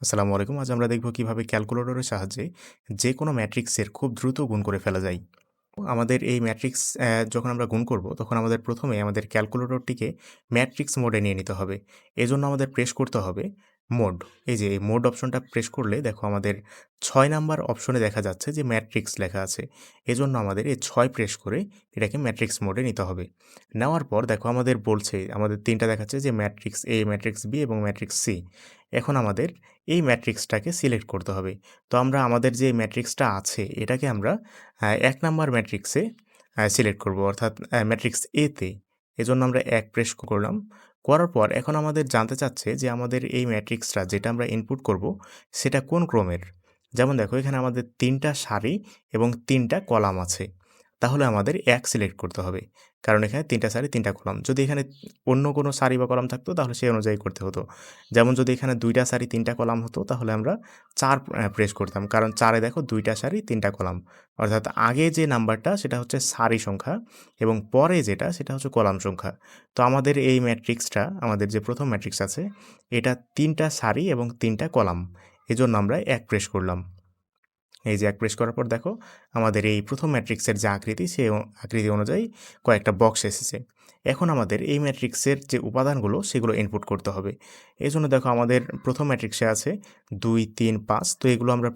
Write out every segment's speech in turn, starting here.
আসসালামু আলাইকুম। আজ আমরা দেখব কীভাবে ক্যালকুলেটরের সাহায্যে যে কোনো ম্যাট্রিক্সের খুব দ্রুত গুণ করে ফেলা যায়। আমাদের এই ম্যাট্রিক্স যখন আমরা গুণ করব, তখন আমাদের প্রথমে আমাদের ক্যালকুলেটরটিকে ম্যাট্রিক্স মোডে নিয়ে নিতে হবে। এজন্য আমাদের প্রেস করতে হবে মোড এই যে এই মোড অপশনটা প্রেস করলে দেখো আমাদের ছয় নাম্বার অপশনে দেখা যাচ্ছে যে ম্যাট্রিক্স লেখা আছে। এজন্য আমাদের এই ছয় প্রেস করে এটাকে ম্যাট্রিক্স মোডে নিতে হবে। নেওয়ার পর দেখো আমাদের বলছে, আমাদের তিনটা দেখাচ্ছে যে ম্যাট্রিক্স এ ম্যাট্রিক্স বি এবং ম্যাট্রিক্স সি এখন আমাদের এই ম্যাট্রিক্সটাকে সিলেক্ট করতে হবে। তো আমরা আমাদের যে ম্যাট্রিক্সটা আছে, এটাকে আমরা এক নাম্বার ম্যাট্রিক্সে সিলেক্ট করব। অর্থাৎ ম্যাট্রিক্স এতে এজন্য আমরা এক প্রেস করলাম। করার পর এখন আমাদের জানতে চাচ্ছে যে আমাদের এই ম্যাট্রিক্সটা যেটা আমরা ইনপুট করব, সেটা কোন ক্রমের? যেমন দেখো, এখানে আমাদের তিনটা সারি এবং তিনটা কলাম আছে। তাহলে আমাদের এক সিলেক্ট করতে হবে। কারণ এখানে তিনটা সারি তিনটা কলাম। যদি এখানে অন্য কোনো সারি বা কলাম থাকতো, তাহলে সেই অনুযায়ী করতে হতো। যেমন যদি এখানে দুইটা সারি তিনটা কলাম হতো, তাহলে আমরা চার প্রেস করতাম। কারণ চারে দেখো দুইটা সারি তিনটা কলাম। অর্থাৎ আগে যে নাম্বারটা, সেটা হচ্ছে সারি সংখ্যা এবং পরে যেটা, সেটা হচ্ছে কলাম সংখ্যা। তো আমাদের এই ম্যাট্রিক্সটা আমাদের যে প্রথম ম্যাট্রিক্স আছে, এটা তিনটা সারি এবং তিনটা কলাম। এজন্য আমরা এক প্রেস করলাম। এই যে এক প্রেস করার পর দেখো, আমাদের এই প্রথম ম্যাট্রিক্সের যে আকৃতি, সে আকৃতি অনুযায়ী কয়েকটা বক্স এসেছে। এখন আমাদের এই ম্যাট্রিক্সের যে উপাদানগুলো, সেগুলো ইনপুট করতে হবে। এই জন্য দেখো আমাদের প্রথম ম্যাট্রিক্সে আছে দুই, তিন, পাঁচ, তো এগুলো আমরা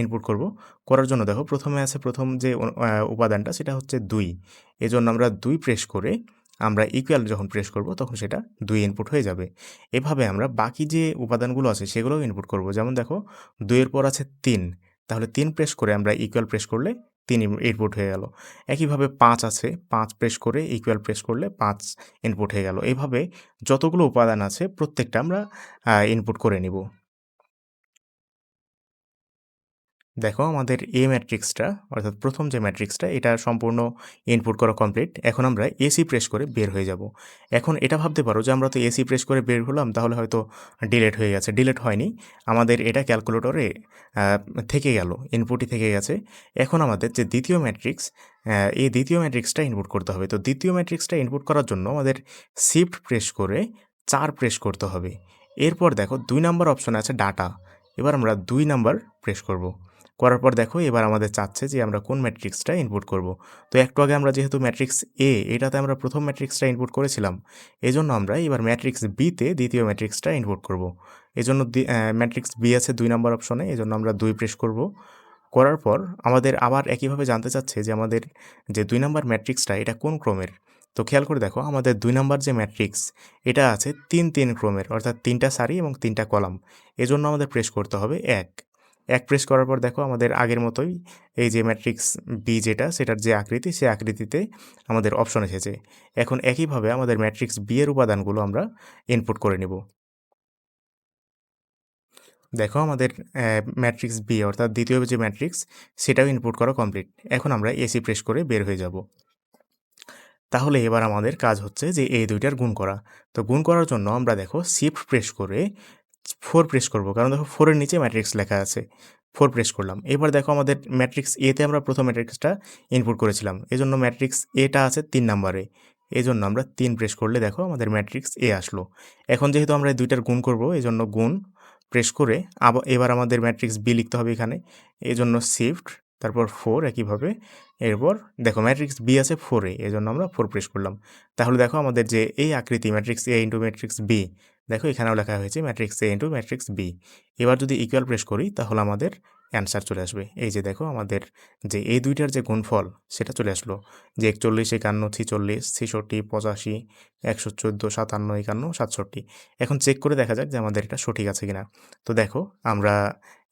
ইনপুট করব। করার জন্য দেখো, প্রথমে আছে প্রথম যে উপাদানটা, সেটা হচ্ছে দুই। এজন্য আমরা দুই প্রেস করে আমরা ইকুয়াল যখন প্রেস করব, তখন সেটা দুই ইনপুট হয়ে যাবে। এভাবে আমরা বাকি যে উপাদানগুলো আছে, সেগুলোও ইনপুট করব। যেমন দেখো, দুইয়ের পর আছে তিন। তাহলে তিন প্রেস করে আমরা ইকুয়াল প্রেস করলে তিন ইনপুট হয়ে গেল। একইভাবে পাঁচ আছে, পাঁচ প্রেস করে ইকুয়াল প্রেস করলে পাঁচ ইনপুট হয়ে গেল। এভাবে যতগুলো উপাদান আছে প্রত্যেকটা আমরা ইনপুট করে নিব। দেখো আমাদের এ ম্যাট্রিক্সটা অর্থাৎ প্রথম যে ম্যাট্রিক্সটা এটা সম্পূর্ণ ইনপুট করা কমপ্লিট এখন আমরা এসি প্রেস করে বের হয়ে যাব। এখন এটা ভাবতে পারো যে আমরা তো এসি প্রেস করে বের হলাম, তাহলে হয়তো ডিলেট হয়ে গেছে। ডিলেট হয়নি। আমাদের এটা ক্যালকুলেটরে থেকে গেল ইনপুটই থেকে গেছে। এখন আমাদের যে দ্বিতীয় ম্যাট্রিক্স এই দ্বিতীয় ম্যাট্রিক্সটা ইনপুট করতে হবে। তো দ্বিতীয় ম্যাট্রিক্সটা ইনপুট করার জন্য আমাদের শিফট প্রেস করে চার প্রেস করতে হবে। এরপর দেখো দুই নাম্বার অপশন আছে ডাটা এবার আমরা দুই নাম্বার প্রেস করব। করার পর দেখো এবার আমাদের চাচ্ছে যে আমরা কোন ম্যাট্রিক্সটা ইনপুট করব। তো একটু আগে আমরা যেহেতু ম্যাট্রিক্স এ এটাতে আমরা প্রথম ম্যাট্রিক্সটা ইনপুট করেছিলাম, এজন্য আমরা এবার ম্যাট্রিক্স বিতে দ্বিতীয় ম্যাট্রিক্সটা ইনপুট করব। এজন্য ম্যাট্রিক্স বি আছে দুই নম্বর অপশনে এজন্য আমরা দুই প্রেস করব। করার পর আমাদের আবার একইভাবে জানতে চাচ্ছে যে আমাদের যে দুই নাম্বার ম্যাট্রিক্সটা, এটা কোন ক্রমের? তো খেয়াল করে দেখো, আমাদের দুই নাম্বার যে ম্যাট্রিক্স, এটা আছে তিন তিন ক্রমের, অর্থাৎ তিনটা সারি এবং তিনটা কলাম, এজন্য আমাদের প্রেস করতে হবে এক। এক প্রেস করার পর দেখো আমাদের আগের মতোই এই যে ম্যাট্রিক্স বি যেটা, সেটার যে আকৃতি সেই আকৃতিতে আমাদের অপশন এসেছে। এখন একইভাবে আমাদের ম্যাট্রিক্স বি এর উপাদানগুলো আমরা ইনপুট করে নেব। দেখো আমাদের ম্যাট্রিক্স বি অর্থাৎ দ্বিতীয় যে ম্যাট্রিক্স সেটাও ইনপুট করা কমপ্লিট এখন আমরা এসি প্রেস করে বের হয়ে যাব। তাহলে এবার আমাদের কাজ হচ্ছে যে এই দুইটার গুণ করা। তো গুণ করার জন্য আমরা দেখো শিফট প্রেস করে ফোর প্রেস করব। কারণ দেখো ফোরের নিচে ম্যাট্রিক্স লেখা আছে। ফোর প্রেস করলাম। এবার দেখো আমাদের ম্যাট্রিক্স এতে আমরা প্রথম ম্যাট্রিক্সটা ইনপুট করেছিলাম। এজন্য ম্যাট্রিক্স এটা আছে তিন নাম্বারে। এই জন্য আমরা তিন প্রেস করলে দেখো আমাদের ম্যাট্রিক্স এ আসলো। এখন যেহেতু আমরা দুইটার গুণ করব এই জন্য গুণ প্রেস করে আবার এবার আমাদের ম্যাট্রিক্স বি লিখতে হবে এখানে। এই জন্য শিফট তারপর ফোর একইভাবে। এরপর দেখো ম্যাট্রিক্স বি আছে ফোরে এই জন্য আমরা ফোর প্রেস করলাম। তাহলে দেখো আমাদের যে এই আকৃতি matrix A into matrix B দেখো এখানেও লেখা হয়েছে matrix A into matrix B এবার যদি ইকুয়াল প্রেস করি, তাহলে আমাদের অ্যান্সার চলে আসবে। এই যে দেখো আমাদের যে এই দুইটার যে গুণফল, সেটা চলে আসলো। যে একচল্লিশ, একান্ন, ছিচল্লিশ, ছেষট্টি, পঁচাশি, একশো চোদ্দ, সাতান্ন, একান্ন, সাতষট্টি। এখন চেক করে দেখা যাক যে আমাদের এটা সঠিক আছে কিনা। তো দেখো আমরা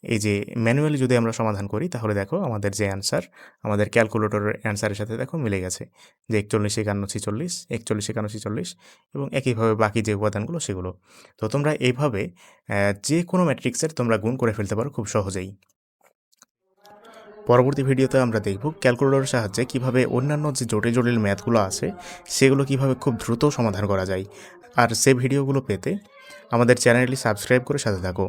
এই যে ম্যানুয়ালি যদি আমরা সমাধান করি, তাহলে দেখো আমাদের যে অ্যান্সার আমাদের ক্যালকুলেটরের অ্যান্সারের সাথে দেখো মিলে গেছে যে একচল্লিশ, একান্ন, ছিচল্লিশ, একচল্লিশ, একান্ন, ছিচল্লিশ এবং একইভাবে বাকি যে উপাদানগুলো সেগুলো। তো তোমরা এইভাবে যে কোনো ম্যাট্রিক্সের তোমরা গুণ করে ফেলতে পারো খুব সহজেই। পরবর্তী ভিডিওতে আমরা দেখব ক্যালকুলেটরের সাহায্যে কীভাবে অন্যান্য যে জটিল জটিল ম্যাথগুলো আছে, সেগুলো কীভাবে খুব দ্রুত সমাধান করা যায়। আর সে ভিডিওগুলো পেতে আমাদের চ্যানেলটি সাবস্ক্রাইব করে সাথে থাকো।